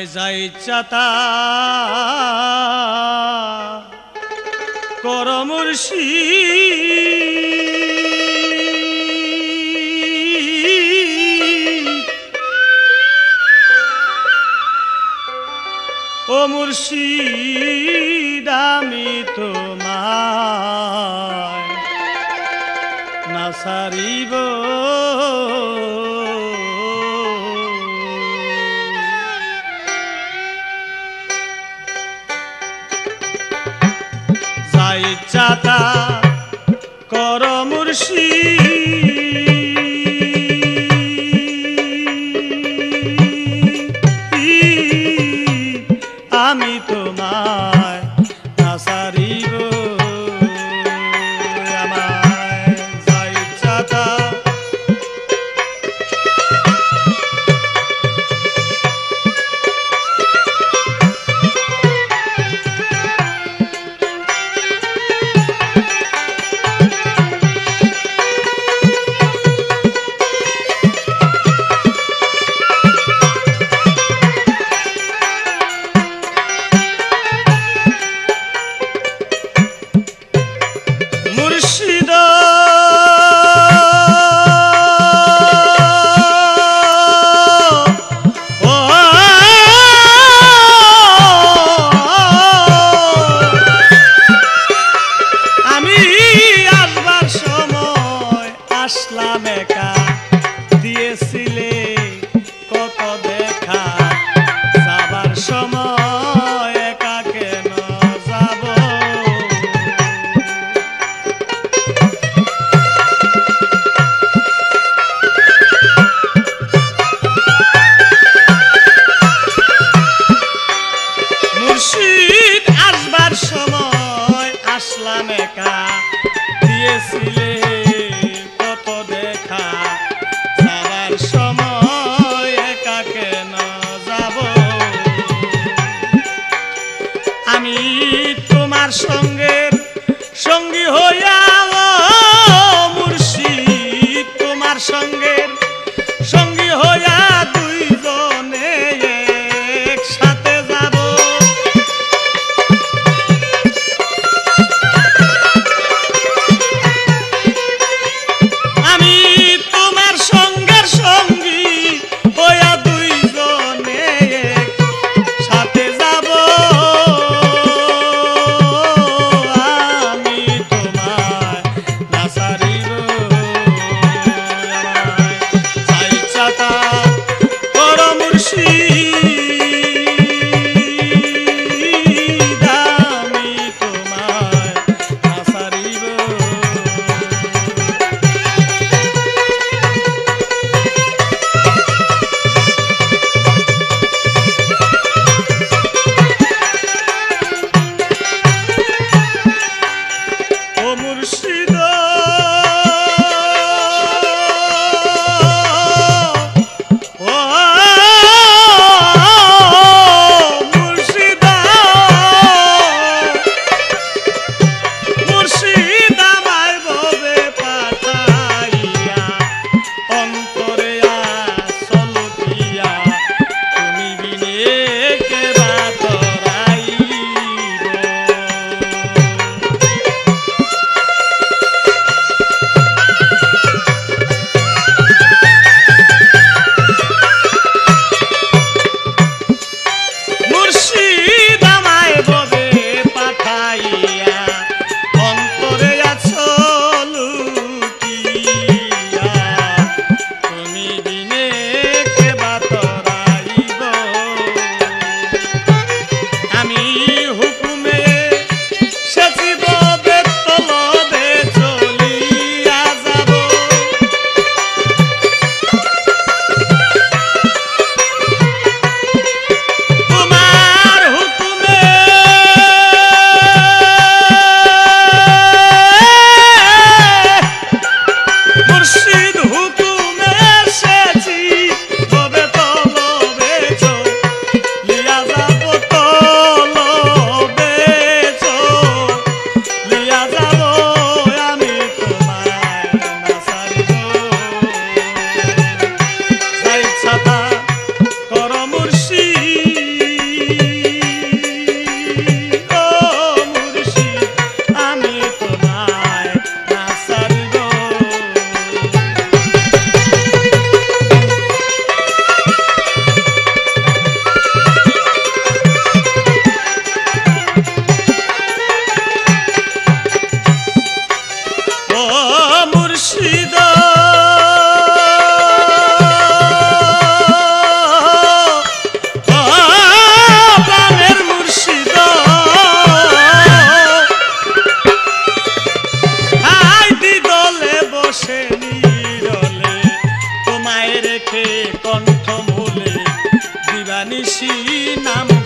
আমায় যাই চাতা করমুর্শি ও মুর্শিদ আমি তোমায়। না যাই চাতা কর মুর্শি corazón. দিবানিশি নাম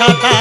সাঁতার